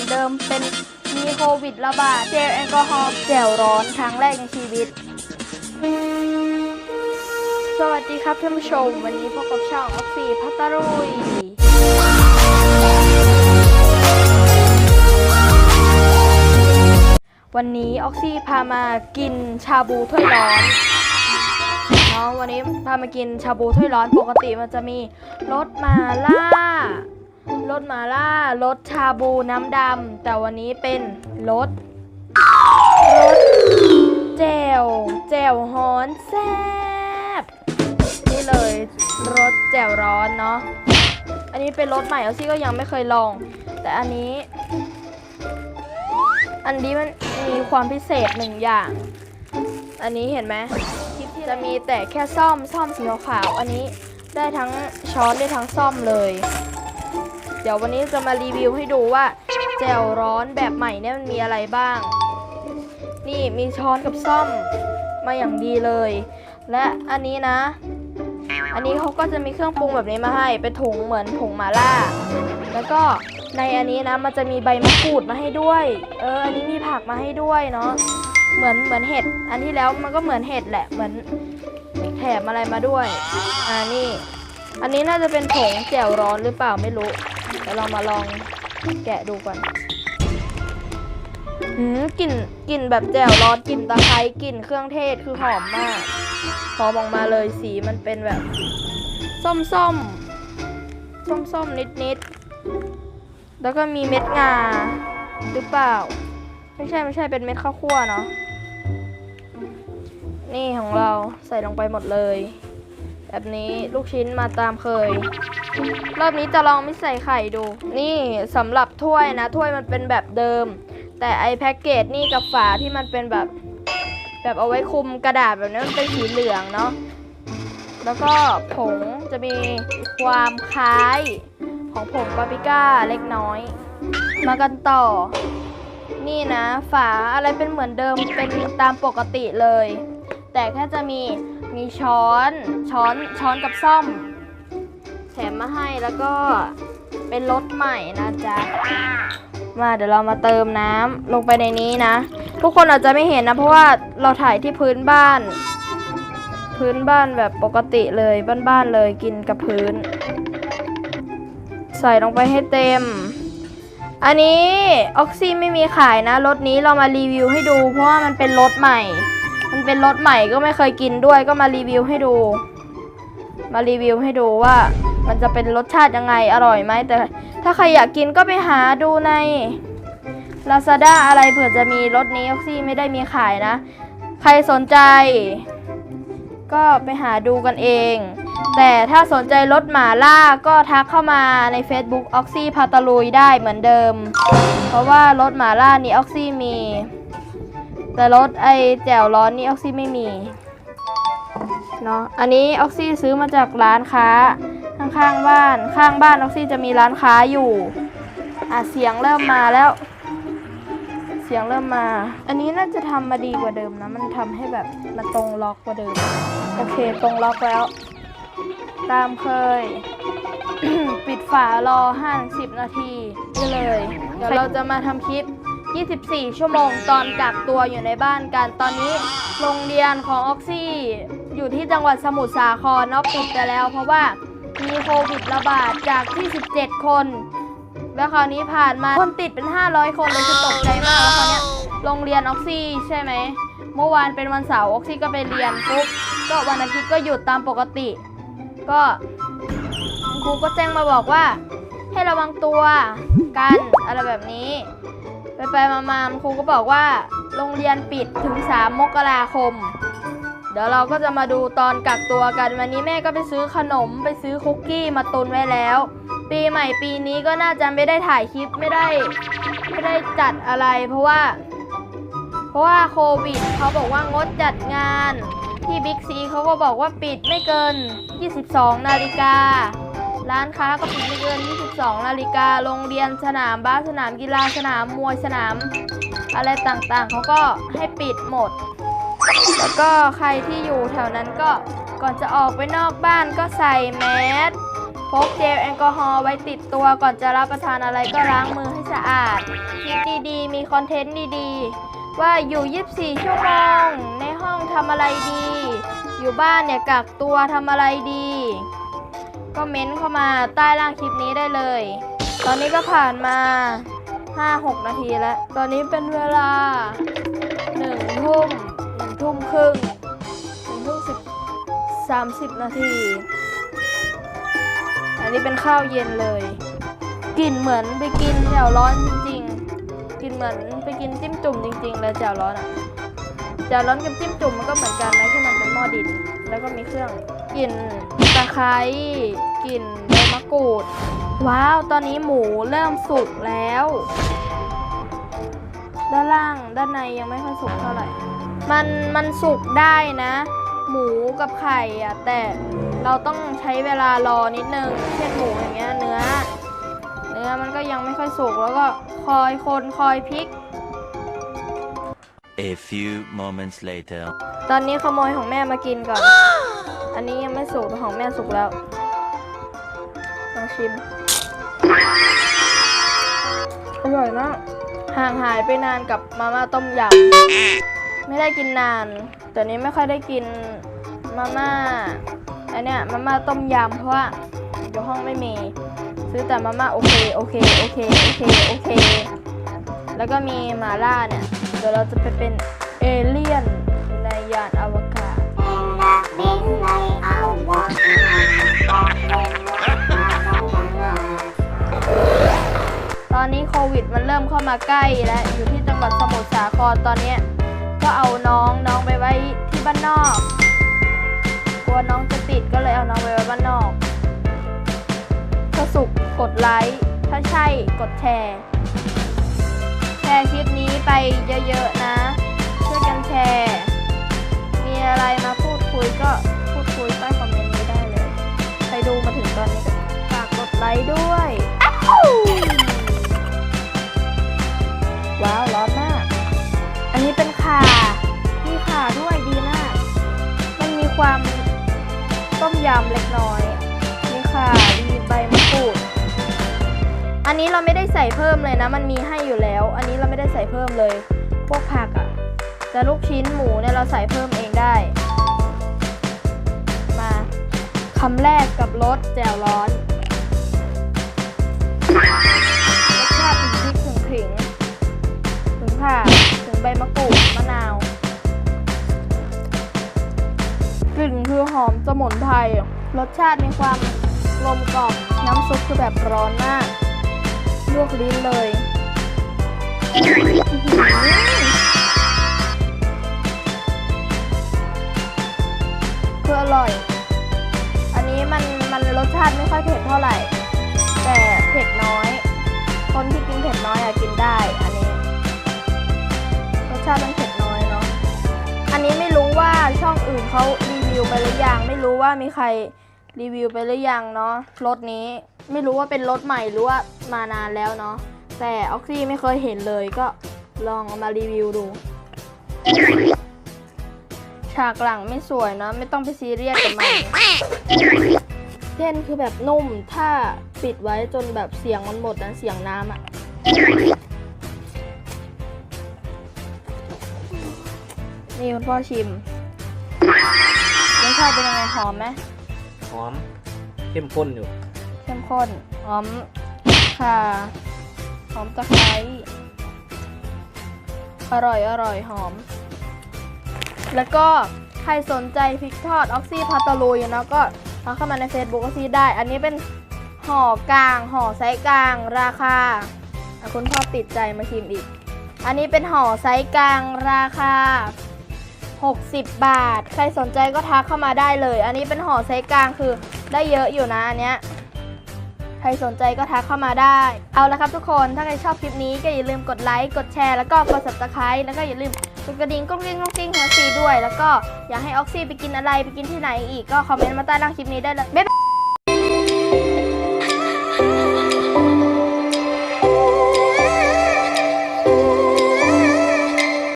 อนเดิมเป็นมีโควิดระบาดเจลแอลกอฮอล์แจ่วร้อนครั้งแรกในชีวิต สวัสดีครับท่านผู้ชม วันนี้พบกับช่องออกซี่พัตตารุยวันนี้ออกซี่พามากินชาบูถ้วยร้อนเนาะวันนี้พามากินชาบูถ้วยร้อนปกติมันจะมีรสมาล่า รสมาล่ารสชาบูน้ำดำแต่วันนี้เป็นรสรสแจ่วแจ่วฮ้อนแซ่บนี่เลยรสแจ่วร้อนเนาะอันนี้เป็นรสใหม่ออกซี่ก็ยังไม่เคยลอง แต่อันนี้ อันนี้มันมีความพิเศษหนึ่งอย่าง อันนี้เห็นไหมคลิปจะมีแต่แค่ซ่อมซ่อมสีขาวๆอันนี้ได้ทั้งช้อนได้ทั้งซ่อมเลย เดี๋ยววันนี้จะมารีวิวให้ดูว่าแจ่วร้อนแบบใหม่เนี่ยมันมีอะไรบ้าง นี่มีช้อนกับซ่อมมาอย่างดีเลย และอันนี้นะ อันนี้เขาก็จะมีเครื่องปรุงแบบนี้มาให้ เป็นถุงเหมือนถุงหมาล่า แล้วก็ในอันนี้นะมันจะมีใบมะกรูดมาให้ด้วย เออ อันนี้มีผักมาให้ด้วยเนาะ เหมือนเหมือนเห็ด อันที่แล้วมันก็เหมือนเห็ดแหละ เหมือนแถมอะไรมาด้วย อ่านี่ อันนี้น่าจะเป็นผงแจ่วร้อนหรือเปล่าไม่รู้ ดี๋ยวเรามาลองแกะดูก่อนหืมกลิ่นกลิ่นแบบแจ่วร้อนกลิ่นตะไคร้กลิ่นเครื่องเทศคือหอมมากหอมออกมาเลยสีมันเป็นแบบ ส้มส้มส้มส้มนิดนิดแล้วก็มีเม็ดงาหรือเปล่า ไม่ใช่ไม่ใช่เป็นเม็ดข้าวคั่วเนาะนี่ของเราใส่ลงไปหมดเลย แบบนี้ลูกชิ้นมาตามเคย รอบนี้จะลองไม่ใส่ไข่ดู นี่สำหรับถ้วยนะ ถ้วยมันเป็นแบบเดิม แต่ไอแพ็กเกจนี่กับฝาที่มันเป็นแบบ แบบเอาไว้คุมกระดาษแบบนี้มันเป็นสีเหลืองเนาะแล้วก็ผงจะมีความคล้ายของผงปาปริก้าเล็กน้อย มากันต่อ นี่นะ ฝาอะไรเป็นเหมือนเดิมเป็นตามปกติเลย แต่แค่จะมีมีช้อนช้อนช้อนกับซ่อม มมาให้แล้วก็เป็นรสใหม่นะจ๊ะ มาเดี๋ยวเรามาเติมน้ำลงไปในนี้นะ ทุกคนอาจจะไม่เห็นนะ เพราะว่าเราถ่ายที่พื้นบ้าน พื้นบ้านแบบปกติเลยบ้านๆเลยกินกับพื้น ใส่ลงไปให้เต็ม อันนี้ออกซี่ไม่มีขายนะรถนี้เรามารีวิวให้ดู เพราะว่ามันเป็นรถใหม่ มันเป็นรถใหม่ก็ไม่เคยกินด้วยก็มารีวิวให้ดู มารีวิวให้ดูว่ามันจะเป็นรสชาติยังไงอร่อยไหมแต่ถ้าใครอยากกินก็ไปหาดูใน Lazada อะไรเผื่อจะมีรถนี้ออกซี่ไม่ได้มีขายนะ ใครสนใจ ก็ไปหาดูกันเอง แต่ถ้าสนใจรถหมาล่าก็ทักเข้ามาใน Facebook ออกซี่พาตาลุยได้เหมือนเดิม เพราะว่ารถหมาล่านี้ออกซี่มี แต่รถไอแจ่วร้อนนี่ออกซี่ไม่มี เนาะอันนี้ออกซี่ซื้อมาจากร้านค้าข้างๆบ้านข้างบ้านออกซี่จะมีร้านค้าอยู่อะเสียงเริ่มมาแล้ว เสียงเริ่มมา อันนี้น่าจะทำมาดีกว่าเดิมนะ มันทำให้แบบมันตรงล็อกกว่าเดิม โอเคตรงล็อกแล้ว ตามเคย ปิดฝารอ5 10นาทีนี่เลย เดี๋ยวเราจะมาทำคลิป 24 ชั่วโมงตอนกักตัวอยู่ในบ้านกัน ตอนนี้โรงเรียนของออกซี่ อยู่ที่จังหวัดสมุทรสาครเนาะปิดไปแล้ว เพราะว่ามีโควิดระบาดจากที่ 17 คน แล้วคราวนี้ผ่านมาคนติดเป็น 500 คนเลยคือตกใจมากแล้วคราวนี้โรงเรียนออกซี่ใช่ไหมเมื่อวานเป็นวันเสาร์ออกซี่ก็ไปเรียนปุ๊บก็วันอาทิตย์ก็หยุดตามปกติ ก็ครูก็แจ้งมาบอกว่า ให้ระวังตัวกันอะไรแบบนี้ ไปไปๆมาๆครูก็บอกว่า โรงเรียนปิดถึง 3 มกราคม เดี๋ยวเราก็จะมาดูตอนกักตัวกัน วันนี้แม่ก็ไปซื้อขนมไปซื้อคุกกี้มาตุนไว้แล้ว ปีใหม่ปีนี้ก็น่าจะไม่ได้ถ่ายคลิปไม่ได้ไม่ได้จัดอะไร เพราะว่า เพราะว่าโควิดเขาบอกว่างดจัดงานที่บิ๊กซีเขาก็บอกว่าปิดไม่เกิน 22 นาฬิการ้านค้าก็ปิดไม่เกิน 22 นาฬิกา โรงเรียนสนามบาสสนามกีฬาสนามมวยสนาม อะไรต่างๆ เขาก็ให้ปิดหมด แล้วก็ใครที่อยู่แถวนั้นก็ก่อนจะออกไปนอกบ้านก็ใส่แมสพกเจลแอลกอฮอล์ไว้ติดตัวก่อนจะรับประทานอะไรก็ล้างมือให้สะอาดคิดดีๆ มีคอนเทนต์ดีๆ ว่าอยู่ 24 ชั่วโมง ในห้องทำอะไรดี อยู่บ้านเนี่ยกักตัวทำอะไรดี ก็เม้นเข้ามาใต้ล่างคลิปนี้ได้เลย ตอนนี้ก็ผ่านมา 5-6 นาทีแล้ว ตอนนี้เป็นเวลา1ทุ่ม ทุ่มครึ่ง1ทุ่ม10 30นาที อันนี้เป็นข้าวเย็นเลยกลิ่นเหมือนไปกินแจ่วร้อนจริงๆกลิ่นเหมือนไปกินจิ้มจุ่มจริง ๆ เลยแจ่วร้อนอะแจ่วร้อนกับจิ้มจุ่มมันก็เหมือนกันนะที่มันเป็นหม้อดิน แล้วก็มีเครื่องกลิ่นตะไคร้กลิ่นใบมะกรูด ว้าว ตอนนี้หมูเริ่มสุกแล้ว ด้านล่างด้านในยังไม่ค่อยสุกเท่าไหร่ มันมันสุกได้นะ หมูกับไข่อะแต่เราต้องใช้เวลารอนิดนึง เช่นหมูอย่างเงี้ยเนื้อ เนื้อมันก็ยังไม่ค่อยสุกแล้วก็คอยคนคอยพลิก A few moments later. ตอนนี้ขโมยของแม่มากินก่อน อันนี้ยังไม่สุกแต่ของแม่สุกแล้วลองชิม อร่อยมาก ห่างหายไปนานกับมาม่าต้มยำไม่ได้กินนานแต่นี้ไม่ค่อยได้กินมาม่าอันเนี้ยมาม่าต้มยำเพราะว่าอยู่ห้องไม่มี ซื้อแต่มาม่าโอเคโอเคโอเคโอเคโอเค แล้วก็มีมาล่าเนี่ยเดี๋ยวเราจะไปเป็นเอเลี่ยนในยานอวกาศ อนนี้โควิดมันเริ่มเข้ามาใกล้แล้วอยู่ที่จังหวัดสมุทรสาครตอนนี้ก็เอาน้องน้องไปไว้ที่บ้านนอก กลัวน้องจะติดก็เลยเอาน้องไปไว้บ้านนอกถ้าสุขกดไลค์ถ้าใช่กดแชร์ แชร์คลิปนี้ไปเยอะๆ ความต้มยำเล็กน้อยมีข่ามีใบมะกรูด อันนี้เราไม่ได้ใส่เพิ่มเลยนะ มันมีให้อยู่แล้ว อันนี้เราไม่ได้ใส่เพิ่มเลย พวกผักอะแต่ลูกชิ้นหมูเนี่ยเราใส่เพิ่มเองได้ มาคำแรกกับรสแจ่วร้อนรสชาติถึงพริกถึงขิง ถึงข่าถึงใบมะกรูดมะนาว กลิ่นคือหอมสมุนไพรรสชาติมีความกลมกล่อมน้ำซุปคือแบบร้อนมากลวกลิ้นเลยคืออร่อย อันนี้มันมันรสชาติไม่ค่อยเผ็ดเท่าไหร่ แต่เผ็ดน้อย คนที่กินเผ็ดน้อยอะกินได้ อันนี้ รสชาติมันเผ็ดน้อยเนาะ อันนี้ไม่รู้ว่าช่องอื่นเขา วไปหรือยังไม่รู้ว่ามีใครรีวิวไปหรือยังเนาะรถนี้ไม่รู้ว่าเป็นรถใหม่หรือว่ามานานแล้วเนาะแต่ออกซี่ไม่เคยเห็นเลยก็ลองเอามารีวิวดู ฉากหลังไม่สวยเนอะไม่ต้องไปซีเรียสกับมันเส้นคือแบบนุ่มถ้าปิดไว้จนแบบเสียงมันหมดนะเสียงน้ำอะนี่คุณพ่อชิม ชาติเป็นยังไงหอมไหมหอมเข้มข้นอยู่ เข้มข้นหอมค่ะหอมตะไคร้อร่อยอร่อยหอม แล้วก็ใครสนใจพริกทอดออกซี่พาตาลูอยู่นะก็ทักเข้ามาใน Facebook ออกซี่ได้ อันนี้เป็นห่อกลางห่อไซส์กลาง ราคาอะคุณพ่อติดใจมาชิมอีก อันนี้เป็นห่อไซส์กลางราคา 60 บาท ใครสนใจก็ทักเข้ามาได้เลย อันนี้เป็นห่อไซส์กลางคือได้เยอะอยู่นะอันเนี้ยใครสนใจก็ทักเข้ามาได้ เอาละครับทุกคน ถ้าใครชอบคลิปนี้ก็อย่าลืมกดไลค์ กดแชร์ แล้วก็กด subscribe แล้วก็อย่าลืมกดกระดิ่งกุ้งกิ้งกุ้งกิ้งหัวซีด้วย แล้วก็อยากให้ออกซี่ไปกินอะไรไปกินที่ไหนอีกก็คอมเมนต์มาใต้ล่างคลิปนี้ได้เลยบ๊ายบาย